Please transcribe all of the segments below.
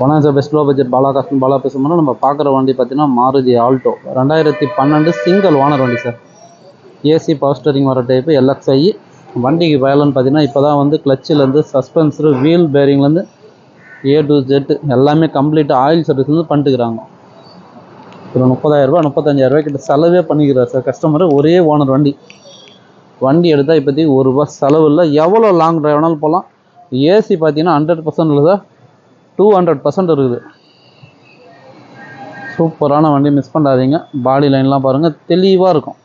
வணக்கம் sir best low budget Bala cost Bala பேசும்போது நம்ம பார்க்குற வண்டி பார்த்தீங்கன்னா மாருதி ஆல்டோ ரெண்டாயிரத்தி பன்னெண்டு சிங்கிள் ஓனர் வண்டி சார் ஏசி பவர் ஸ்டரிங் வர டைப்பு எல்எக்ஸ்ஐ வண்டிக்கு பயலன்னு பார்த்தீங்கன்னா இப்போ தான் வந்து கிளச்சிலேருந்து சஸ்பென்சரு வீல் பேரிங்லேருந்து ஏ டு ஜெட் எல்லாமே கம்ப்ளீட்டாக ஆயில் சர்வீஸ்லேருந்து பண்ணிட்டுக்கிறாங்க. ஒரு முப்பதாயிரரூபா முப்பத்தஞ்சாயிரரூபா கிட்ட செலவே பண்ணிக்கிறார் சார் கஸ்டமர் ஒரே ஓனர் வண்டி. வண்டி எடுத்தால் இப்போதைக்கு ஒரு ரூபா செலவு இல்லை. எவ்வளோ லாங் டிரைவ் வேணாலும் போகலாம். ஏசி பார்த்தீங்கன்னா ஹண்ட்ரட் பர்சன்ட் இல்லை சார் டூ ஹண்ட்ரட் பர்சன்ட் இருக்குது. சூப்பரான வண்டி மிஸ் பண்ணாதீங்க. பாடி லைன்லாம் பாருங்கள் தெளிவாக இருக்கும்.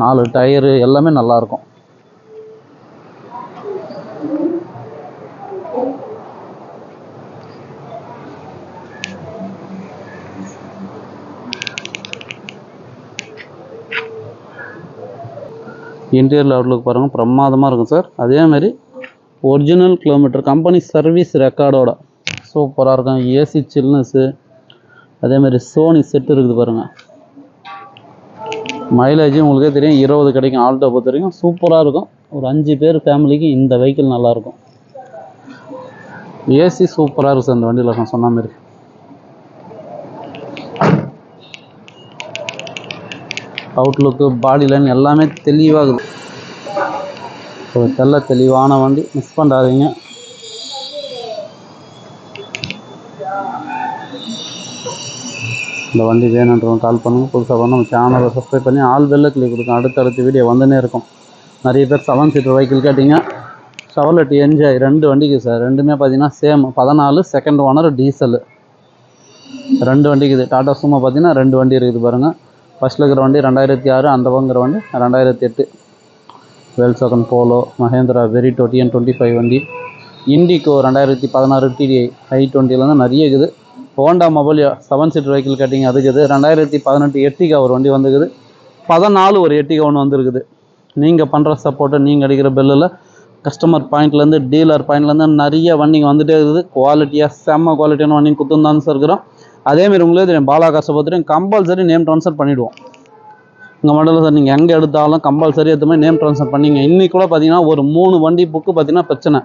நாலு டயரு எல்லாமே நல்லாயிருக்கும் இன்டீரியர் அவுட்லுக் பாருங்கள் பிரமாதமாக இருக்கும் சார் அதே மாதிரி ஒரிஜினல் கிலோமீட்டர் கம்பெனி சர்வீஸ் ரெக்கார்டோட சூப்பராக இருக்கும். ஏசி சில்னஸ்ஸு அதேமாதிரி சோனி செட்டு இருக்குது பாருங்கள் மைலேஜும் உங்களுக்கே தெரியும். இருபது கிடைக்கும். ஆல்டோ பொறுத்த வரைக்கும் சூப்பராக இருக்கும். ஒரு அஞ்சு பேர் ஃபேமிலிக்கு இந்த வெஹிக்கிள் நல்லாயிருக்கும் ஏசி சூப்பராக இருக்கும் சார். இந்த வண்டியில் நான் சொன்ன மாதிரி. அவுட்லுக்கு பாடி லைன் எல்லாமே தெளிவாகுது ஒரு தெல்ல தெளிவான வண்டி. மிஸ் பண்ணாதீங்க. இந்த வண்டி வேணுன்றவங்க கால் பண்ணுங்கள் புதுசாக பண்ண நம்ம சேனலை சப்ஸ்கிரைப் பண்ணி ஆல் பெல்ல கிளிக் கொடுக்கும் அடுத்தடுத்த வீடியோ வந்துன்னே இருக்கும். நிறைய பேர் செவன் சீட்டர் வெஹிக்கிள் கேட்டிங்க. ஷவர்லெட் என்ஜாய் ரெண்டு வண்டிக்கு சார் ரெண்டுமே பார்த்தீங்கன்னா சேம் பதினாலு செகண்ட் ஓனர் டீசலு ரெண்டு வண்டிக்குது. டாடா சும்மா பார்த்தீங்கன்னா ரெண்டு வண்டி இருக்குது பாருங்கள் ஃபஸ்ட்டில் இருக்கிற வண்டி ரெண்டாயிரத்தி ஆறு அந்த பங்கிற வண்டி ரெண்டாயிரத்தி எட்டு. வேல்சோகன் போலோ மஹேந்திரா வெரி டிஎன் டுவெண்ட்டி ஃபைவ் வண்டி. இண்டிகோ ரெண்டாயிரத்தி பதினாறு டிடி ஐ டுவெண்ட்டிலேருந்து நிறைய இருக்குது. Honda Mobilio seven seat vehicle கேட்டிங்க அதுக்கு இது ரெண்டாயிரத்தி பதினெட்டு எட்டிகா ஒரு வண்டி வந்துருக்குது. பதினாலு ஒரு எட்டிகா ஒன்று வந்துருக்குது. நீங்கள் பண்ணுற சப்போர்ட்டை நீங்கள் அடிக்கிற பெல்லில் கஸ்டமர் பாயிண்ட்லேருந்து டீலர் பாயிண்ட்லேருந்து நிறைய வண்டிங்க வந்துகிட்டே இருக்குது. குவாலிட்டியாக செம்ம குவாலிட்டியான வண்டிங்க குத்துந்தான் சார் இருக்கிறோம். அதேமாரி உங்களே தெரியும் பாலா பார்த்துட்டு கம்பல்சரி நேம் ட்ரான்ஸ்ஃபர் பண்ணிவிடுவோம் உங்கள் மாடலில் சார் நீங்கள் எங்கே எடுத்தாலும் கம்பல்சரி எடுத்த நேம் ட்ரான்ஸ்ஃபர் பண்ணிங்க. இன்றைக்கி கூட பார்த்தீங்கன்னா ஒரு மூணு வண்டி புக்கு பார்த்தீங்கன்னா பிரச்சனை.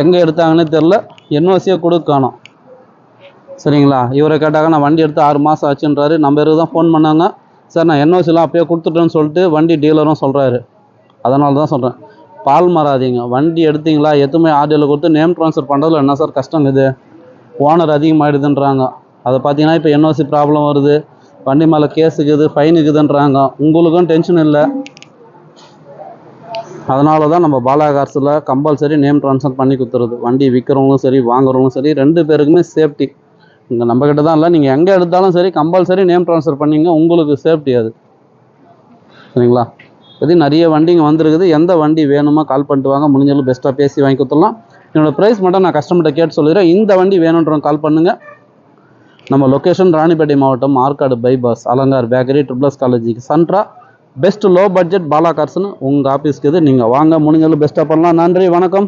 எங்கே எடுத்தாங்கன்னே தெரில என்ஓசியை கொடுக்கணும் சரிங்களா? இவரை கேட்டாங்க நான் வண்டி எடுத்து ஆறு மாதம் ஆச்சுன்றாரு. நம்ம இருக்கு தான் ஃபோன் பண்ணாங்க. சார் நான் என்ஓசிலாம் அப்பயே கொடுத்துட்டேன்னு சொல்லிட்டு வண்டி டீலரும் சொல்கிறாரு அதனால தான் சொல்கிறேன் பால் மாறாதீங்க. வண்டி எடுத்தீங்களா? எதுவுமே ஆர்டியில் கொடுத்து நேம் ட்ரான்ஸ்ஃபர் பண்ணுறதுல என்ன சார் கஷ்டம் இது? ஓனர் அதிகமாகிடுதுன்றாங்க அதை பார்த்தீங்கன்னா இப்போ என்ஓசி ப்ராப்ளம் வருது. வண்டி மேலே கேஸுக்குது இருக்குது இருக்குதுன்றாங்க. உங்களுக்கும் டென்ஷன் இல்லை. அதனால தான் நம்ம பாலா கார்ஸில் கம்பல்சரி நேம் ட்ரான்ஸ்ஃபர் பண்ணி கொடுத்துருது வண்டி விற்கிறவங்களும் சரி வாங்குறவங்களும் சரி ரெண்டு பேருக்குமே சேஃப்டி. இங்கே நம்மக்கிட்ட தான் இல்லை நீங்கள் எங்கே எடுத்தாலும் சரி கம்பல்சரி நேம் ட்ரான்ஸ்ஃபர் பண்ணிங்க உங்களுக்கு சேஃப்டி அது. சரிங்களா? இது நிறைய வண்டிங்க வந்திருக்குது. எந்த வண்டி வேணுமோ கால் பண்ணிட்டு வாங்க. முடிஞ்சாலும் பெஸ்ட்டாக பேசி வாங்கி கொடுத்துடலாம் என்னோடய ப்ரைஸ் மட்டும் நான் கஸ்டமர்கிட்ட கேட்டு சொல்லிடுறேன். இந்த வண்டி வேணுன்றவங்க கால் பண்ணுங்கள் நம்ம லொக்கேஷன் ராணிப்பேட்டை மாவட்டம் Arcot bypass Alankar bakery triple S காலேஜுக்கு சன்ட்ரா பெஸ்ட் லோ பட்ஜெட் பாலா கார்ஸ்னு உங்கள் ஆஃபீஸ்க்கு இது நீங்கள் வாங்க முடிஞ்சளவு பெஸ்ட்டாக பண்ணலாம் நன்றி வணக்கம்